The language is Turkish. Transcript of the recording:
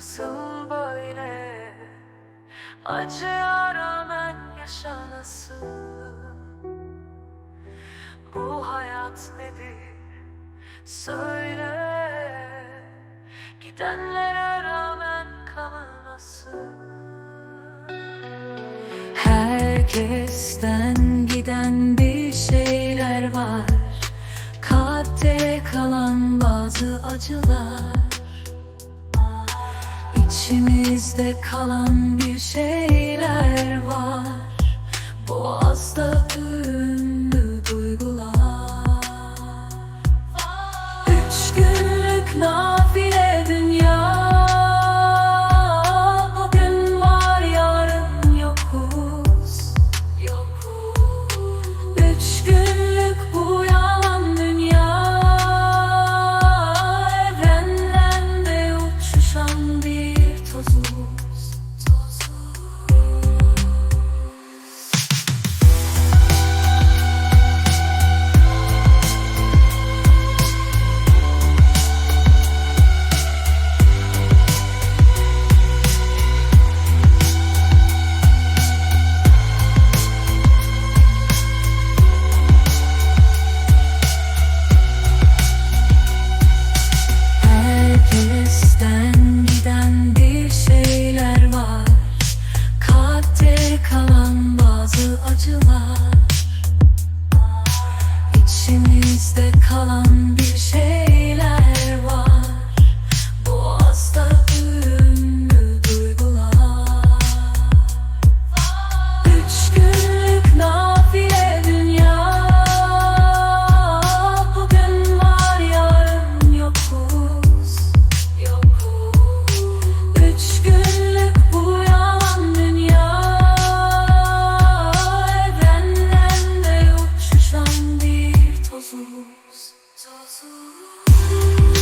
Nasıl böyle? Acıya rağmen yaşanasın. Bu hayat nedir? Söyle. Gidenlere rağmen kalmasın Herkesten giden bir şeyler var. Kalpte kalan bazı acılar İçimizde kalan bir şeyler var. Boğazda ünlü duygular. Üç günlük nafile dünya. Bugün var yarın yokuz. Yokuz. Üç gün yalan Thank you.